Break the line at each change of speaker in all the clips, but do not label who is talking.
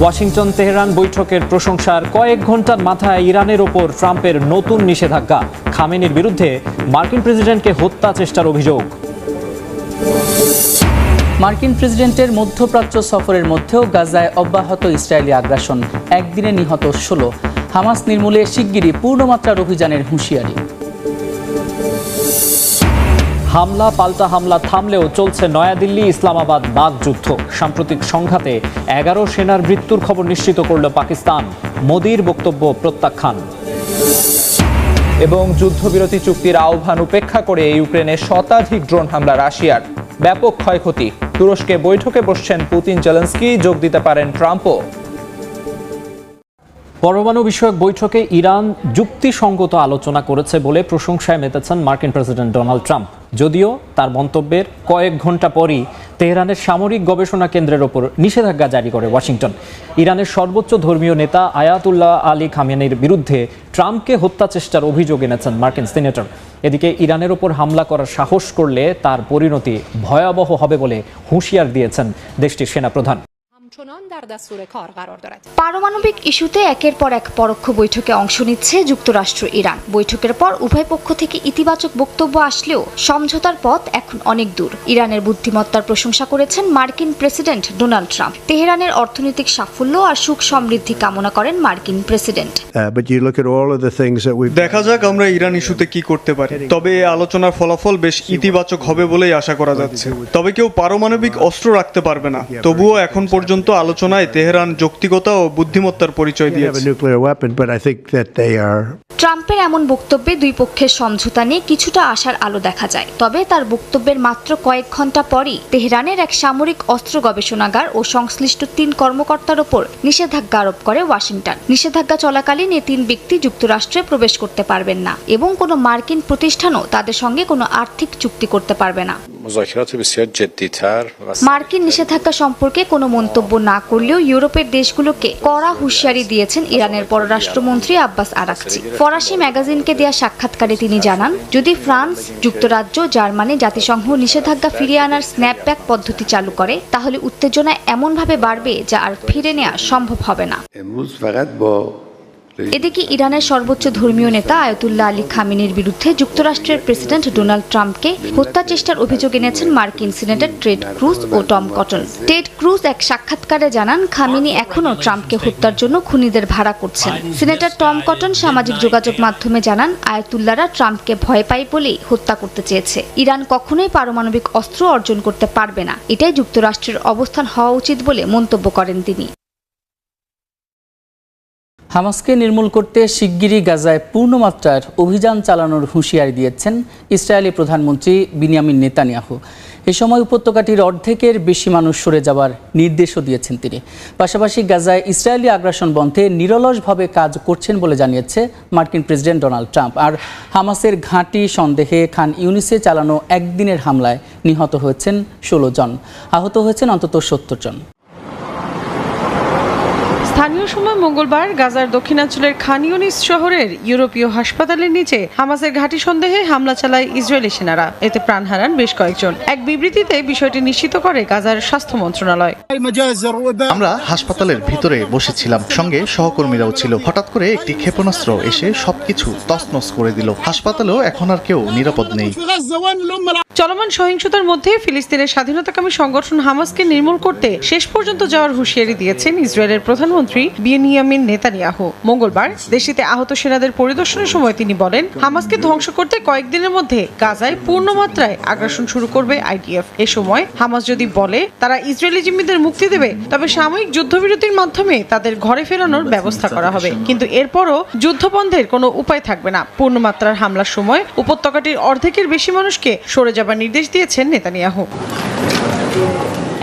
Washington Tehran বৈঠকের প্রশংসার কয়েক ঘন্টার মাথায় ইরানের ওপর ট্রাম্পের নতুন নিষেধাজ্ঞা খামেনির বিরুদ্ধে মার্কিন প্রেসিডেন্টকে হত্যা চেষ্টার অভিযোগ
মার্কিন প্রেসিডেন্টের মধ্যপ্রাচ্য সফরের মধ্যেও গাজায় অব্যাহত ইসরায়েলি আগ্রাসন একদিনে নিহত ষোলো হামাস নির্মূলে শিগগিরই পূর্ণমাত্রার অভিযানের হুঁশিয়ারি
হামলা পাল্টা হামলা থামলেও চলছে নয়াদিল্লি ইসলামাবাদ বাঘ যুদ্ধ সাম্প্রতিক সংঘাতে এগারো সেনার মৃত্যুর খবর নিশ্চিত করল পাকিস্তান মোদির বক্তব্য প্রত্যাখ্যান এবং যুদ্ধবিরতি চুক্তির আহ্বান উপেক্ষা করে ইউক্রেনে শতাধিক ড্রোন হামলা রাশিয়ার ব্যাপক ক্ষয়ক্ষতি তুরস্কে বৈঠকে বসছেন পুতিন জেলেন্সকি যোগ দিতে পারেন ট্রাম্পও পরমাণু বিষয়ক বৈঠকে ইরান যুক্তিসঙ্গত আলোচনা করেছে বলে প্রশংসায় মেতেছেন মার্কিন প্রেসিডেন্ট ডোনাল্ড ট্রাম্প যদিও তার মন্তব্যের কয়েক ঘন্টা পরই তেহরানের সামরিক গবেষণা কেন্দ্রের ওপর নিষেধাজ্ঞা জারি করে ওয়াশিংটন ইরানের সর্বোচ্চ ধর্মীয় নেতা আয়াতুল্লাহ আলী খামেনির বিরুদ্ধে
ট্রাম্পকে হত্যা চেষ্টার অভিযোগ এনেছেন মার্কিন সিনেটর এদিকে ইরানের ওপর হামলা করার সাহস করলে তার পরিণতি ভয়াবহ হবে বলে হুঁশিয়ার দিয়েছেন দেশটির সেনাপ্রধান همچنان در دستور کار قرار دارد পারমাণবিক ইস্যুতে একের পর এক পরোক্ষ বৈঠকে অংশ
নিচ্ছে যুক্তরাষ্ট্র ইরান বৈঠকের পর উভয় পক্ষ থেকে ইতিবাচক বক্তব্য আসলেও সমঝোতার পথ এখন অনেক দূর ইরানের বুদ্ধিমত্তার প্রশংসা করেছেন মার্কিন প্রেসিডেন্ট ডোনাল্ড ট্রাম্প তেহরানের অর্থনৈতিক সাফল্য আর সুখ সমৃদ্ধি কামনা করেন মার্কিন প্রেসিডেন্ট uh,
দেখা যাক আমরা ইরান ইস্যুতে কি করতে পারি তবে আলোচনার ফলাফল বেশ ইতিবাচক হবে বলেই আশা করা যাচ্ছে তবে কেউ পারমাণবিক অস্ত্র রাখতে পারবে না তবুও এখন পর্যন্ত চূড়ান্ত আলোচনায় তেহরান যৌক্তিকতা ও বুদ্ধিমত্তার পরিচয় দিয়েছে
ট্রাম্পের এমন বক্তব্যে দুই পক্ষের সমঝোতা নিয়ে কিছুটা আশার আলো দেখা যায় তবে তার বক্তব্যের মাত্র কয়েক ঘন্টা পরই তেহরানের এক সামরিক অস্ত্র গবেষণাগার ও সংশ্লিষ্ট তিন কর্মকর্তার ওপর নিষেধাজ্ঞা আরোপ করে ওয়াশিংটন নিষেধাজ্ঞা চলাকালীন এ তিন ব্যক্তি যুক্তরাষ্ট্রে প্রবেশ করতে পারবেন না এবং কোনো মার্কিন প্রতিষ্ঠানও তাদের সঙ্গে কোনো আর্থিক চুক্তি করতে পারবে না মার্কিন নিষেধাজ্ঞা সম্পর্কে কোনো মন্তব্য না করলেও ইউরোপের দেশগুলোকে কড়া হুঁশিয়ারি দিয়েছেন ইরানের পররাষ্ট্রমন্ত্রী আব্বাস আরাকচি ফরাসি ম্যাগাজিনকে দেয়া সাক্ষাৎকারে তিনি জানান যদি ফ্রান্স যুক্তরাজ্য জার্মানি জাতিসংঘ নিষেধাজ্ঞা ফিরিয়ে আনার স্ন্যাপব্যাক পদ্ধতি চালু করে তাহলে উত্তেজনা এমনভাবে বাড়বে যা আর ফিরে নেওয়া সম্ভব হবে না এদিকে ইরানের সর্বোচ্চ ধর্মীয় নেতা আয়তুল্লাহ আলী খামিনের বিরুদ্ধে যুক্তরাষ্ট্রের প্রেসিডেন্ট ডোনাল্ড ট্রাম্পকে হত্যা চেষ্টার অভিযোগ এনেছেন মার্কিন সিনেটর টেড ক্রুজ ও টম কটন টেড ক্রুজ এক সাক্ষাৎকারে জানান খামিনি এখনও ট্রাম্পকে হত্যার জন্য খুনিদের ভাড়া করছেন সিনেটর টম কটন সামাজিক যোগাযোগ মাধ্যমে জানান আয়তুল্লাহরা ট্রাম্পকে ভয় পায় বলেই হত্যা করতে চেয়েছে ইরান কখনোই পারমাণবিক অস্ত্র অর্জন করতে পারবে না এটাই যুক্তরাষ্ট্রের অবস্থান হওয়া উচিত বলে মন্তব্য করেন তিনি
হামাসকে নির্মূল করতে শিগগিরই গাজায় পূর্ণমাত্রার অভিযান চালানোর হুঁশিয়ারি দিয়েছেন ইসরায়েলি প্রধানমন্ত্রী বিনিয়ামিন নেতানিয়াহু এ সময় উপত্যকাটির অর্ধেকের বেশি মানুষ সরে যাওয়ার নির্দেশও দিয়েছেন তিনি পাশাপাশি গাজায় ইসরায়েলি আগ্রাসন বন্ধে নিরলসভাবে কাজ করছেন বলে জানিয়েছে মার্কিন প্রেসিডেন্ট ডোনাল্ড ট্রাম্প আর হামাসের ঘাঁটি সন্দেহে খান ইউনিসে চালানো একদিনের হামলায় নিহত হয়েছেন ষোলো জন আহত হয়েছেন অন্তত সত্তর জন
সময় মঙ্গলবার গাজার দক্ষিণাঞ্চলের খানিয়নিস শহরের ইউরোপীয় হাসপাতালের নিচে হামাসের ঘাঁটি সন্দেহে হামলা চালায় ইসরায়েলি সেনারা এতে প্রাণ হারান বেশ কয়েকজন এক বিবৃতিতে বিষয়টি নিশ্চিত করে গাজার স্বাস্থ্য মন্ত্রণালয়
আমরা হাসপাতালের ভিতরে বসেছিলাম সঙ্গে সহকর্মীরাও ছিল হঠাৎ করে একটি ক্ষেপণাস্ত্র এসে সবকিছু তসনস করে দিল হাসপাতালেও এখন আর কেউ নিরাপদ নেই চলমান সহিংসতার মধ্যে ফিলিস্তিনের স্বাধীনতাকামী সংগঠন হামাসকে নির্মূল করতে শেষ পর্যন্ত যাওয়ার হুঁশিয়ারি দিয়েছেন ইসরায়েলের প্রধানমন্ত্রী বিয়েনিয়ামিন নেতানিয়াহু মঙ্গলবার দেশিতে আহত সেনাদের পরিদর্শনের সময় তিনি বলেন হামাসকে ধ্বংস করতে কয়েকদিনের মধ্যে গাজায় পূর্ণ মাত্রায় আগ্রাসন শুরু করবে আইডিএফ এ সময় হামাস যদি বলে তারা ইসরায়েলি জিম্মিদের মুক্তি দেবে তবে সাময়িক যুদ্ধবিরতির মাধ্যমে তাদের ঘরে ফেরানোর ব্যবস্থা করা হবে কিন্তু এরপরও যুদ্ধবন্ধের কোনো উপায় থাকবে না পূর্ণমাত্রার হামলার সময় উপত্যকাটির অর্ধেকের বেশি মানুষকে সরে যাবার নির্দেশ দিয়েছেন নেতানিয়াহু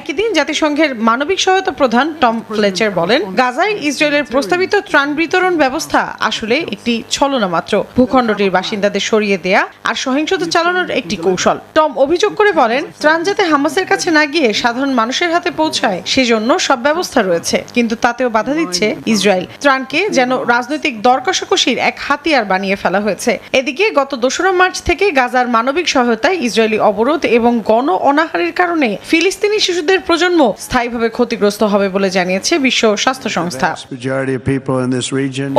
একই দিন জাতিসংঘের মানবিক সহায়তা প্রধান টম ফ্লেচার বলেন গাজায় ইসরায়েলের প্রস্তাবিত ত্রাণ বিতরণ ব্যবস্থা আসলে একটি ছলনা মাত্র ভূখণ্ডটির বাসিন্দাদের সরিয়ে দেয়া আর সহিংসতা চালানোর একটি কৌশল টম অভিযোগ করে বলেন ত্রাণ যাতে হামাসের কাছে না গিয়ে সাধারণ মানুষের হাতে পৌঁছায় সেজন্য সব ব্যবস্থা রয়েছে কিন্তু তাতেও বাধা দিচ্ছে ইসরায়েল ত্রাণকে যেন রাজনৈতিক দরকষাকষির এক হাতিয়ার বানিয়ে ফেলা হয়েছে এদিকে গত দোসরা মার্চ থেকে গাজার মানবিক সহায়তায় ইসরায়েলি অবরোধ এবং গণ অনাহারের কারণে ফিলিস্তিনি শিশু শিশুদের প্রজন্ম স্থায়ীভাবে ক্ষতিগ্রস্ত হবে বলে জানিয়েছে বিশ্ব স্বাস্থ্য সংস্থা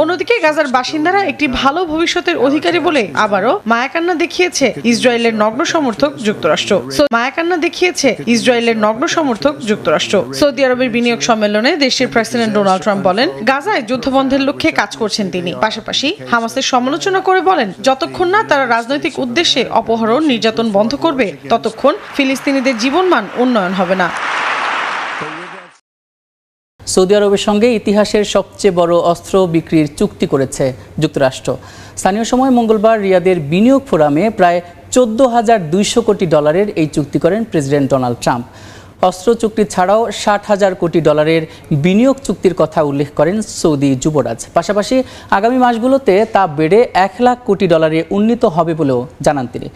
অন্যদিকে গাজার বাসিন্দারা একটি ভালো ভবিষ্যতের অধিকারী বলে আবারও মায়াকান্না দেখিয়েছে ইসরায়েলের নগ্ন সমর্থক যুক্তরাষ্ট্র মায়াকান্না দেখিয়েছে ইসরায়েলের নগ্ন সমর্থক যুক্তরাষ্ট্র সৌদি আরবের বিনিয়োগ সম্মেলনে দেশটির প্রেসিডেন্ট ডোনাল্ড ট্রাম্প বলেন গাজায় যুদ্ধবন্ধের লক্ষ্যে কাজ করছেন তিনি পাশাপাশি হামাসের সমালোচনা করে বলেন যতক্ষণ না তারা রাজনৈতিক উদ্দেশ্যে অপহরণ নির্যাতন বন্ধ করবে ততক্ষণ ফিলিস্তিনিদের জীবনমান উন্নয়ন হবে না না
সৌদি আরবের সঙ্গে ইতিহাসের সবচেয়ে বড় অস্ত্র বিক্রির চুক্তি করেছে যুক্তরাষ্ট্র স্থানীয় সময় মঙ্গলবার রিয়াদের বিনিয়োগ ফোরামে প্রায় চোদ্দ হাজার দুইশো কোটি ডলারের এই চুক্তি করেন প্রেসিডেন্ট ডোনাল্ড ট্রাম্প অস্ত্র চুক্তি ছাড়াও ষাট হাজার কোটি ডলারের বিনিয়োগ চুক্তির কথা উল্লেখ করেন সৌদি যুবরাজ পাশাপাশি আগামী মাসগুলোতে তা বেড়ে এক লাখ কোটি ডলারে উন্নীত হবে বলেও জানান তিনি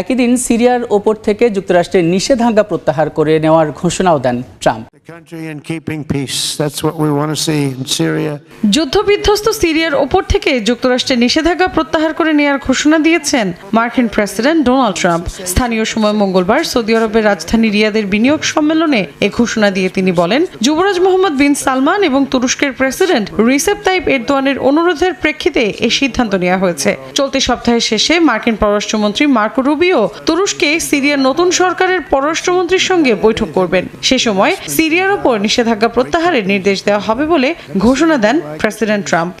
একই দিন সিরিয়ার ওপর থেকে যুক্তরাষ্ট্রের নিষেধাজ্ঞা প্রত্যাহার করে নেওয়ার ঘোষণাও দেন ট্রাম্প
যুদ্ধবিধ্বস্ত সিরিয়ার ওপর থেকে যুক্তরাষ্ট্রের নিষেধাজ্ঞা প্রত্যাহার করে নেওয়ার ঘোষণা দিয়েছেন মার্কিন প্রেসিডেন্ট ডোনাল্ড ট্রাম্প স্থানীয় সময় মঙ্গলবার সৌদি আরবের রাজধানী রিয়াদের বিনিয়োগ সম্মেলনে এ ঘোষণা দিয়ে তিনি বলেন যুবরাজ মোহাম্মদ বিন সালমান এবং তুরস্কের প্রেসিডেন্ট রিসেপ তাইপ এরদোয়ানের অনুরোধের প্রেক্ষিতে এই সিদ্ধান্ত নেওয়া হয়েছে চলতি সপ্তাহের শেষে মার্কিন পররাষ্ট্রমন্ত্রী মার্কো রুবিও তুরস্কে সিরিয়ার নতুন সরকারের পররাষ্ট্রমন্ত্রীর সঙ্গে বৈঠক করবেন সে সময় সিরিয়ার ওপর নিষেধাজ্ঞা প্রত্যাহারের নির্দেশ দেওয়া হবে বলে ঘোষণা দেন প্রেসিডেন্ট ট্রাম্প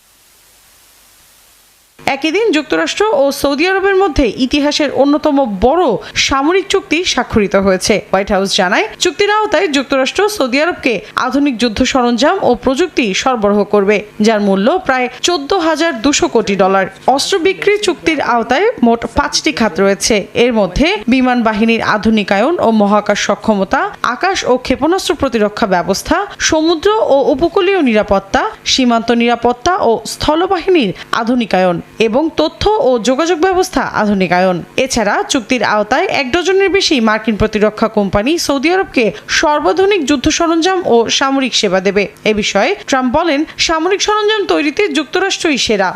একই দিন যুক্তরাষ্ট্র ও সৌদি আরবের মধ্যে ইতিহাসের অন্যতম বড় সামরিক চুক্তি স্বাক্ষরিত হয়েছে হোয়াইট হাউস জানায় চুক্তির আওতায় যুক্তরাষ্ট্র সৌদি আরবকে আধুনিক যুদ্ধ সরঞ্জাম ও প্রযুক্তি সরবরাহ করবে যার মূল্য প্রায় চোদ্দ হাজার দুশো কোটি ডলার অস্ত্র বিক্রি চুক্তির আওতায় মোট পাঁচটি খাত রয়েছে এর মধ্যে বিমান বাহিনীর আধুনিকায়ন ও মহাকাশ সক্ষমতা আকাশ ও ক্ষেপণাস্ত্র প্রতিরক্ষা ব্যবস্থা সমুদ্র ও উপকূলীয় নিরাপত্তা সীমান্ত নিরাপত্তা ও স্থলবাহিনীর আধুনিকায়ন এবং তথ্য ও যোগাযোগ ব্যবস্থা আধুনিকায়ন এছাড়া চুক্তির আওতায় এক ডজনের বেশি মার্কিন প্রতিরক্ষা কোম্পানি সৌদি আরবকে সর্বাধুনিক যুদ্ধ সরঞ্জাম ও সামরিক সেবা দেবে এ বিষয়ে ট্রাম্প বলেন সামরিক সরঞ্জাম তৈরিতে যুক্তরাষ্ট্রই সেরা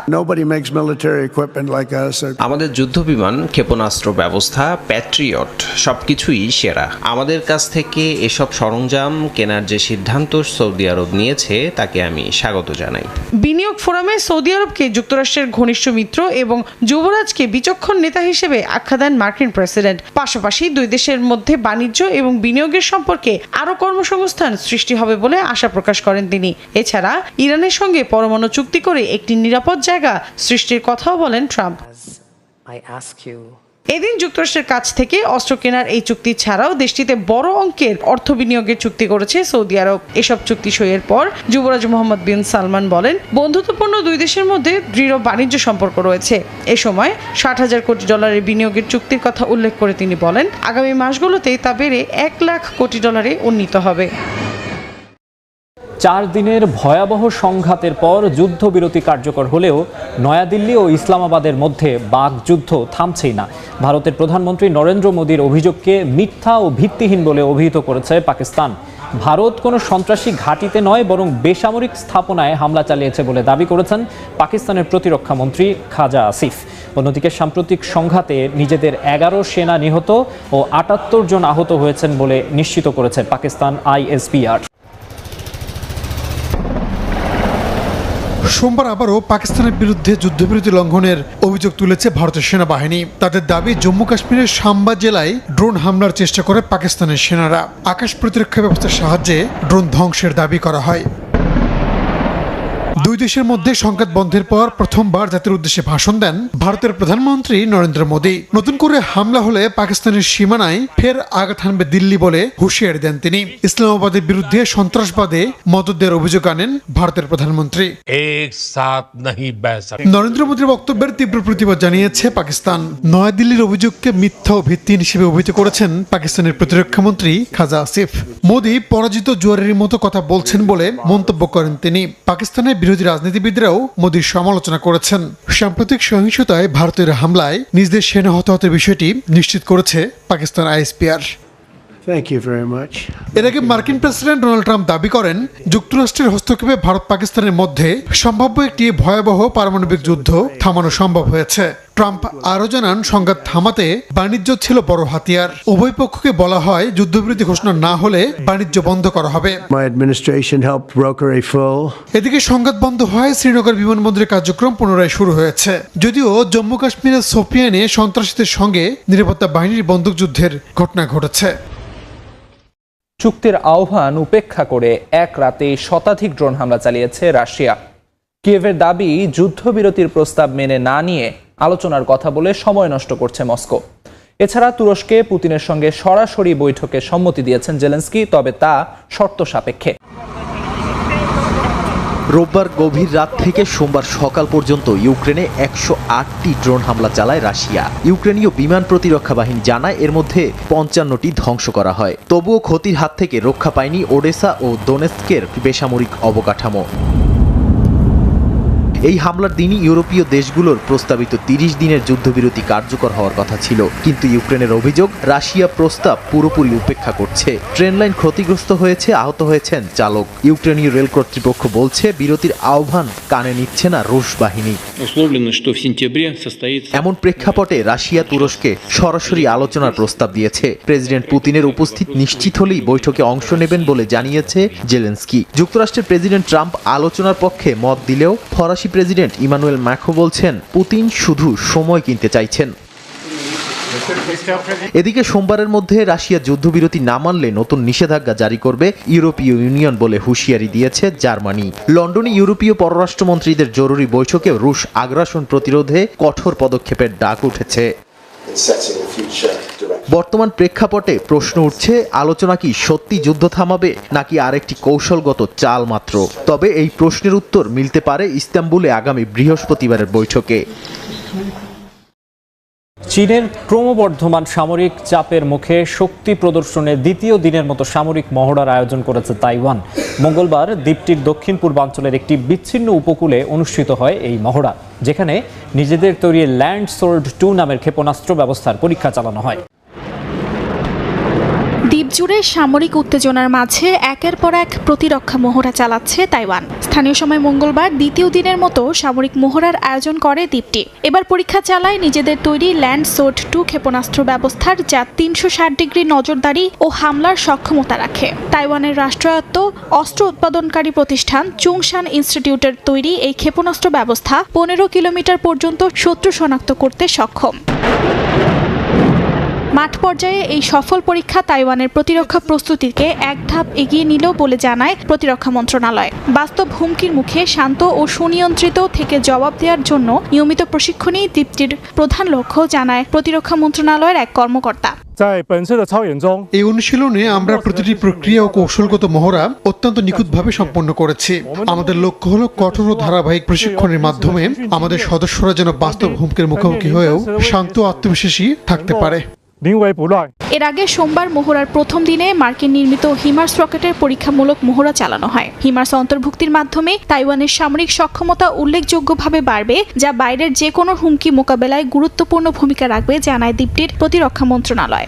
আমাদের যুদ্ধ বিমান ক্ষেপণাস্ত্র ব্যবস্থা প্যাট্রিয়ট সবকিছুই সেরা আমাদের কাছ থেকে এসব সরঞ্জাম কেনার যে সিদ্ধান্ত সৌদি আরব নিয়েছে তাকে আমি স্বাগত জানাই
বিনিয়োগ ফোরামে সৌদি আরবকে যুক্তরাষ্ট্রের ঘনিষ্ঠ মিত্র এবং যুবরাজকে বিচক্ষণ নেতা হিসেবে আখ্যা দেন মার্কিন প্রেসিডেন্ট পাশাপাশি দুই দেশের মধ্যে বাণিজ্য এবং বিনিয়োগের সম্পর্কে আরও কর্মসংস্থান সৃষ্টি হবে বলে আশা প্রকাশ করেন তিনি এছাড়া ইরানের সঙ্গে পরমাণু চুক্তি করে একটি নিরাপদ জায়গা সৃষ্টির কথাও বলেন ট্রাম্প I ask you এদিন যুক্তরাষ্ট্রের কাছ থেকে অস্ত্র কেনার এই চুক্তি ছাড়াও দেশটিতে বড় অঙ্কের অর্থ বিনিয়োগের চুক্তি করেছে সৌদি আরব এসব চুক্তি সইয়ের পর যুবরাজ মোহাম্মদ বিন সালমান বলেন বন্ধুত্বপূর্ণ দুই দেশের মধ্যে দৃঢ় বাণিজ্য সম্পর্ক রয়েছে এ সময় ষাট হাজার কোটি ডলারের বিনিয়োগের চুক্তির কথা উল্লেখ করে তিনি বলেন আগামী মাসগুলোতে তা বেড়ে এক লাখ কোটি ডলারে উন্নীত হবে
চার দিনের ভয়াবহ সংঘাতের পর যুদ্ধবিরতি কার্যকর হলেও নয়াদিল্লি ও ইসলামাবাদের মধ্যে বাক যুদ্ধ থামছেই না ভারতের প্রধানমন্ত্রী নরেন্দ্র মোদীর অভিযোগকে মিথ্যা ও ভিত্তিহীন বলে অভিহিত করেছে পাকিস্তান ভারত কোনো সন্ত্রাসী ঘাঁটিতে নয় বরং বেসামরিক স্থাপনায় হামলা চালিয়েছে বলে দাবি করেছেন পাকিস্তানের প্রতিরক্ষা মন্ত্রী খাজা আসিফ অন্যদিকে সাম্প্রতিক সংঘাতে নিজেদের এগারো সেনা নিহত ও আটাত্তর জন আহত হয়েছেন বলে নিশ্চিত করেছে পাকিস্তান আইএসপিআর
সোমবার আবারও পাকিস্তানের বিরুদ্ধে যুদ্ধবিরতি লঙ্ঘনের অভিযোগ তুলেছে ভারতের সেনাবাহিনী তাদের দাবি জম্মু কাশ্মীরের সাম্বা জেলায় ড্রোন হামলার চেষ্টা করে পাকিস্তানের সেনারা আকাশ প্রতিরক্ষা ব্যবস্থার সাহায্যে ড্রোন ধ্বংসের দাবি করা হয় দুই দেশের মধ্যে সংঘাত বন্ধের পর প্রথমবার জাতির উদ্দেশ্যে ভাষণ দেন ভারতের প্রধানমন্ত্রী নরেন্দ্র মোদী নতুন করে হামলা হলে পাকিস্তানের সীমানায় ফের আঘাত হানবে দিল্লি বলে হুঁশিয়ারি দেন তিনি ইসলামাবাদের বিরুদ্ধে সন্ত্রাসবাদে মদতদের অভিযোগ আনেন ভারতের প্রধানমন্ত্রী নরেন্দ্র মোদীর বক্তব্যের তীব্র প্রতিবাদ জানিয়েছে পাকিস্তান নয়াদিল্লির অভিযোগকে মিথ্যা ও ভিত্তিহীন হিসেবে অভিযোগ করেছেন পাকিস্তানের প্রতিরক্ষা মন্ত্রী খাজা আসিফ মোদী পরাজিত জোয়ারের মতো কথা বলছেন বলে মন্তব্য করেন তিনি পাকিস্তানের বিরোধী রাজনীতিবিদরাও মোদীর সমালোচনা করেছেন সাম্প্রতিক সহিংসতায় ভারতের হামলায় নিজদের সেনা হতাহতের বিষয়টি নিশ্চিত করেছে পাকিস্তান আইএসপিআর থ্যাংক এর আগে মার্কিন প্রেসিডেন্ট ডোনাল্ড ট্রাম্প দাবি করেন যুক্তরাষ্ট্রের হস্তক্ষেপে ভারত পাকিস্তানের মধ্যে সম্ভাব্য একটি ভয়াবহ পারমাণবিক যুদ্ধ থামানো সম্ভব হয়েছে ট্রাম্প আরও জানান সংঘাত থামাতে বাণিজ্য ছিল বড় হাতিয়ার উভয় পক্ষকে বলা হয় যুদ্ধবিরতি ঘোষণা না হলে বাণিজ্য বন্ধ করা হবে এদিকে সংঘাত বন্ধ হয় শ্রীনগর বিমানবন্দরের কার্যক্রম পুনরায় শুরু হয়েছে যদিও জম্মু কাশ্মীরের সোপিয়ানে সন্ত্রাসীদের সঙ্গে নিরাপত্তা বাহিনীর বন্দুকযুদ্ধের ঘটনা ঘটেছে
চুক্তির আহ্বান উপেক্ষা করে এক রাতে শতাধিক ড্রোন হামলা চালিয়েছে রাশিয়া কিয়েভের দাবি যুদ্ধবিরতির প্রস্তাব মেনে না নিয়ে আলোচনার কথা বলে সময় নষ্ট করছে মস্কো এছাড়া তুরস্কে পুতিনের সঙ্গে সরাসরি বৈঠকে সম্মতি দিয়েছেন জেলেন্সকি তবে তা শর্ত সাপেক্ষে
রোববার গভীর রাত থেকে সোমবার সকাল পর্যন্ত ইউক্রেনে একশো আটটি ড্রোন হামলা চালায় রাশিয়া ইউক্রেনীয় বিমান প্রতিরক্ষা বাহিনী জানায় এর মধ্যে পঞ্চান্নটি ধ্বংস করা হয় তবুও ক্ষতির হাত থেকে রক্ষা পায়নি ওডেসা ও দোনেস্কের বেসামরিক অবকাঠামো এই হামলার দিনই ইউরোপীয় দেশগুলোর প্রস্তাবিত তিরিশ দিনের যুদ্ধবিরতি কার্যকর হওয়ার কথা ছিল কিন্তু ইউক্রেনের অভিযোগ রাশিয়া প্রস্তাব পুরোপুরি উপেক্ষা করছে লাইন ক্ষতিগ্রস্ত হয়েছে আহত হয়েছেন চালক ইউক্রেনীয় রেল কর্তৃপক্ষ বলছে বিরতির আহ্বান কানে নিচ্ছে না রুশ বাহিনী এমন প্রেক্ষাপটে রাশিয়া তুরস্কে সরাসরি আলোচনার প্রস্তাব দিয়েছে প্রেসিডেন্ট পুতিনের উপস্থিত নিশ্চিত হলেই বৈঠকে অংশ নেবেন বলে জানিয়েছে জেলেন্সকি যুক্তরাষ্ট্রের প্রেসিডেন্ট ট্রাম্প আলোচনার পক্ষে মত দিলেও ফরাসি প্রেসিডেন্ট ইমানুয়েল ম্যাখো বলছেন পুতিন শুধু সময় কিনতে চাইছেন এদিকে সোমবারের মধ্যে রাশিয়া যুদ্ধবিরতি না মানলে নতুন নিষেধাজ্ঞা জারি করবে ইউরোপীয় ইউনিয়ন বলে হুঁশিয়ারি দিয়েছে জার্মানি লন্ডনে ইউরোপীয় পররাষ্ট্রমন্ত্রীদের জরুরি বৈঠকে রুশ আগ্রাসন প্রতিরোধে কঠোর পদক্ষেপের ডাক উঠেছে বর্তমান প্রেক্ষাপটে প্রশ্ন উঠছে আলোচনা কি সত্যি যুদ্ধ থামাবে নাকি আরেকটি কৌশলগত চাল মাত্র তবে এই প্রশ্নের উত্তর মিলতে পারে ইস্তাম্বুলে আগামী বৃহস্পতিবারের বৈঠকে
চীনের ক্রমবর্ধমান সামরিক চাপের মুখে শক্তি প্রদর্শনে দ্বিতীয় দিনের মতো সামরিক মহড়ার আয়োজন করেছে তাইওয়ান মঙ্গলবার দ্বীপটির দক্ষিণ পূর্বাঞ্চলের একটি বিচ্ছিন্ন উপকূলে অনুষ্ঠিত হয় এই মহড়া যেখানে নিজেদের তৈরি ল্যান্ড সোল্ড টু নামের ক্ষেপণাস্ত্র ব্যবস্থার পরীক্ষা চালানো হয়
দ্বীপজুড়ে সামরিক উত্তেজনার মাঝে একের পর এক প্রতিরক্ষা মহড়া চালাচ্ছে তাইওয়ান স্থানীয় সময় মঙ্গলবার দ্বিতীয় দিনের মতো সামরিক মহড়ার আয়োজন করে দ্বীপটি এবার পরীক্ষা চালায় নিজেদের তৈরি ল্যান্ড সোট টু ক্ষেপণাস্ত্র ব্যবস্থার যা তিনশো ষাট ডিগ্রি নজরদারি ও হামলার সক্ষমতা রাখে তাইওয়ানের রাষ্ট্রায়ত্ত অস্ত্র উৎপাদনকারী প্রতিষ্ঠান চুংশান ইনস্টিটিউটের তৈরি এই ক্ষেপণাস্ত্র ব্যবস্থা পনেরো কিলোমিটার পর্যন্ত শত্রু শনাক্ত করতে সক্ষম মাঠ পর্যায়ে এই সফল পরীক্ষা তাইওয়ানের প্রতিরক্ষা প্রস্তুতিকে এক ধাপ এগিয়ে নিল বলে জানায় প্রতিরক্ষা মন্ত্রণালয় বাস্তব হুমকির মুখে শান্ত ও সুনিয়ন্ত্রিত থেকে জবাব দেওয়ার জন্য নিয়মিত প্রশিক্ষণই দ্বীপটির প্রধান লক্ষ্য জানায় প্রতিরক্ষা মন্ত্রণালয়ের এক কর্মকর্তা
এই অনুশীলনে আমরা প্রতিটি প্রক্রিয়া ও কৌশলগত মহড়া অত্যন্ত নিখুঁতভাবে সম্পন্ন করেছি আমাদের লক্ষ্য হলো কঠোর ও ধারাবাহিক প্রশিক্ষণের মাধ্যমে আমাদের সদস্যরা যেন বাস্তব হুমকির মুখোমুখি হয়েও শান্ত আত্মবিশ্বাসী থাকতে পারে
এর আগে সোমবার মোহরার প্রথম দিনে মার্কিন নির্মিত হিমার্স রকেটের পরীক্ষামূলক মোহরা চালানো হয় হিমার্স অন্তর্ভুক্তির মাধ্যমে তাইওয়ানের সামরিক সক্ষমতা উল্লেখযোগ্যভাবে বাড়বে যা বাইরের যে কোনো হুমকি মোকাবেলায় গুরুত্বপূর্ণ ভূমিকা রাখবে জানায় দ্বীপটির প্রতিরক্ষা মন্ত্রণালয়